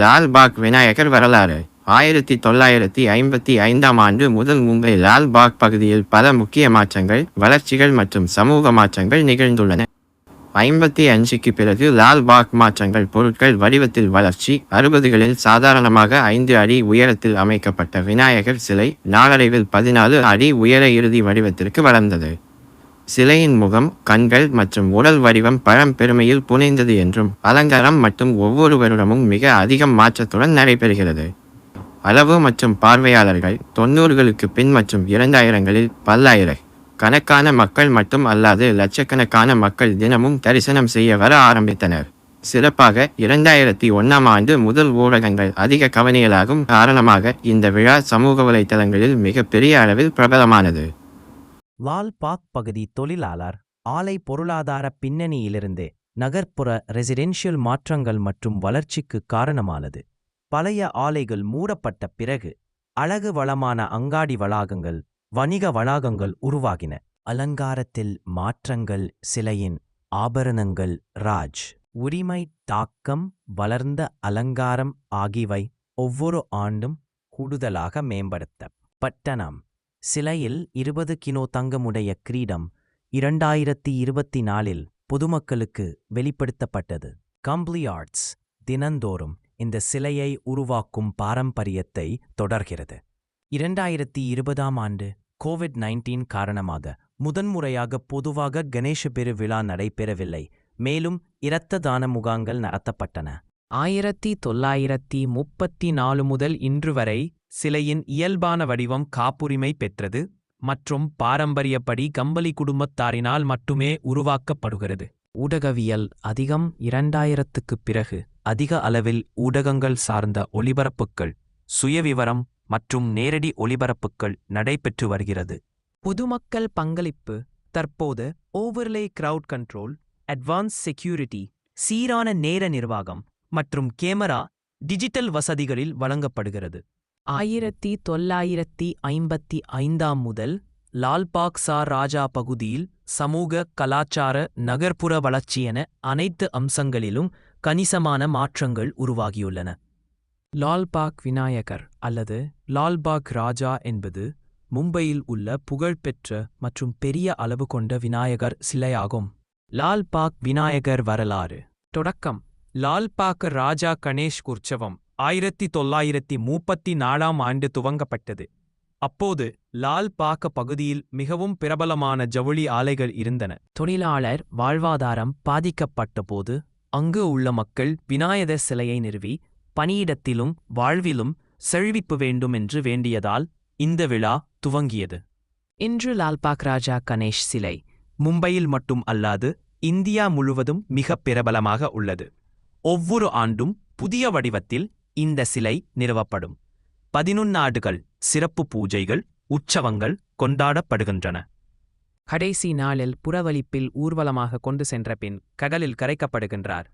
லால்பாக் விநாயகர் வரலாறு. ஆயிரத்தி தொள்ளாயிரத்தி ஐம்பத்தி ஐந்தாம் ஆண்டு முதல் மும்பை லால்பாக் பகுதியில் பல முக்கிய மாற்றங்கள் வளர்ச்சிகள் மற்றும் சமூக மாற்றங்கள் நிகழ்ந்துள்ளன. ஐம்பத்தி அஞ்சுக்கு பிறகு லால்பாக் மாற்றங்கள் பொருட்கள் வடிவத்தில் வளர்ச்சி அறுபதுகளில் சாதாரணமாக ஐந்து அடி உயரத்தில் அமைக்கப்பட்ட விநாயகர் சிலை நாளடைவில் பதினாலு அடி உயர இறுதி வடிவத்திற்கு வளர்ந்தது. சிலையின் முகம் கண்கள் மற்றும் உடல் வடிவம் பழம்பெருமையில் புனைந்தது என்றும் அலங்காரம் மற்றும் ஒவ்வொரு வருடமும் மிக அதிகம் மாற்றத்துடன் நடைபெறுகிறது. அளவு மற்றும் பார்வையாளர்கள் தொண்ணூறுகளுக்கு பின் மற்றும் இரண்டாயிரங்களில் பல்லாயிர கணக்கான மக்கள் மட்டும் அல்லாது லட்சக்கணக்கான மக்கள் தினமும் தரிசனம் செய்ய வர ஆரம்பித்தனர். சிறப்பாக இரண்டாயிரத்தி ஒன்றாம் ஆண்டு முதல் ஊடகங்கள் அதிக கவனியலாகும் காரணமாக இந்த விழா சமூக வலைத்தளங்களில் மிகப்பெரிய அளவில் பிரபலமானது. லால் பாக் பகுதி தொழிலாளர் ஆலை பொருளாதார பின்னணியிலிருந்து நகர்ப்புற ரெசிடென்ஷியல் மாற்றங்கள் மற்றும் வளர்ச்சிக்கு காரணமானது. பழைய ஆலைகள் மூடப்பட்ட பிறகு அழகு வளமான அங்காடி வளாகங்கள் வணிக வளாகங்கள் உருவாகின. அலங்காரத்தில் மாற்றங்கள் சிலையின் ஆபரணங்கள் ராஜ். உரிமை தாக்கம் வளர்ந்த அலங்காரம் ஆகியவை ஒவ்வொரு ஆண்டும் கூடுதலாக மேம்படுத்தப்பட்டனம் சிலையில் இருபது கிலோ தங்கமுடைய கிரீடம் இரண்டாயிரத்தி இருபத்தி நாலில் பொதுமக்களுக்கு வெளிப்படுத்தப்பட்டது. கம்ப்ளி ஆர்ட்ஸ் தினந்தோறும் இந்த சிலையை உருவாக்கும் பாரம்பரியத்தை தொடர்கிறது. இரண்டாயிரத்தி இருபதாம் ஆண்டு கோவிட் நைன்டீன் காரணமாக முதன்முறையாக பொதுவாக கணேஷ பெருவிழா நடைபெறவில்லை. மேலும் இரத்த தான முகாங்கள் நடத்தப்பட்டன. ஆயிரத்தி தொள்ளாயிரத்தி முப்பத்தி நாலு முதல் இன்று வரை சிலையின் இயல்பான வடிவம் காப்புரிமை பெற்றது மற்றும் பாரம்பரியப்படி கம்பளி குடும்பத்தாரினால் மட்டுமே உருவாக்கப்படுகிறது. ஊடகவியல் அதிகம் இரண்டாயிரத்துக்குப் பிறகு அதிக அளவில் ஊடகங்கள் சார்ந்த ஒளிபரப்புகள் சுயவிவரம் மற்றும் நேரடி ஒளிபரப்புகள் நடைபெற்று வருகிறது. பொதுமக்கள் பங்களிப்பு தற்போது overlay crowd control advance security சீரான நேர நிர்வாகம் மற்றும் கேமரா டிஜிட்டல் வசதிகளில் வழங்கப்படுகிறது. ஆயிரத்தி தொள்ளாயிரத்தி ஐம்பத்தி ஐந்தாம் முதல் லால்பாக் ராஜா பகுதியில் சமூக கலாச்சார நகர்ப்புற வளர்ச்சி என அனைத்து அம்சங்களிலும் கணிசமான மாற்றங்கள் உருவாகியுள்ளன. லால்பாக் விநாயகர் அல்லது லால்பாக் ராஜா என்பது மும்பையில் உள்ள புகழ்பெற்ற மற்றும் பெரிய அளவு கொண்ட விநாயகர் சிலையாகும். லால்பாக் விநாயகர் வரலாறு. தொடக்கம். லால்பாக் ராஜா கணேஷ் உற்சவம் ஆயிரத்தி தொள்ளாயிரத்தி முப்பத்தி நாலாம் ஆண்டு துவங்கப்பட்டது. அப்போது லால் பாக்க பகுதியில் மிகவும் பிரபலமான ஜவுளி ஆலைகள் இருந்தன. தொழிலாளர் வாழ்வாதாரம் பாதிக்கப்பட்டபோது அங்கு உள்ள மக்கள் விநாயகர் சிலையை நிறுவி பணியிடத்திலும் வாழ்விலும் செழிப்பு வேண்டும் என்று வேண்டியதால் இந்த விழா துவங்கியது. இன்று லால்பாக் ராஜா கணேஷ் சிலை மும்பையில் மட்டும் அல்லாது இந்தியா முழுவதும் மிக பிரபலமாக உள்ளது. ஒவ்வொரு ஆண்டும் புதிய வடிவத்தில் இந்த சிலை நிறுவப்படும். பதினொன்னாடுகள் சிறப்பு பூஜைகள் உற்சவங்கள் கொண்டாடப்படுகின்றன. கடைசி நாளில் புறவலிப்பில் ஊர்வலமாக கொண்டு சென்ற பின் கடலில் கரைக்கப்படுகின்றார்.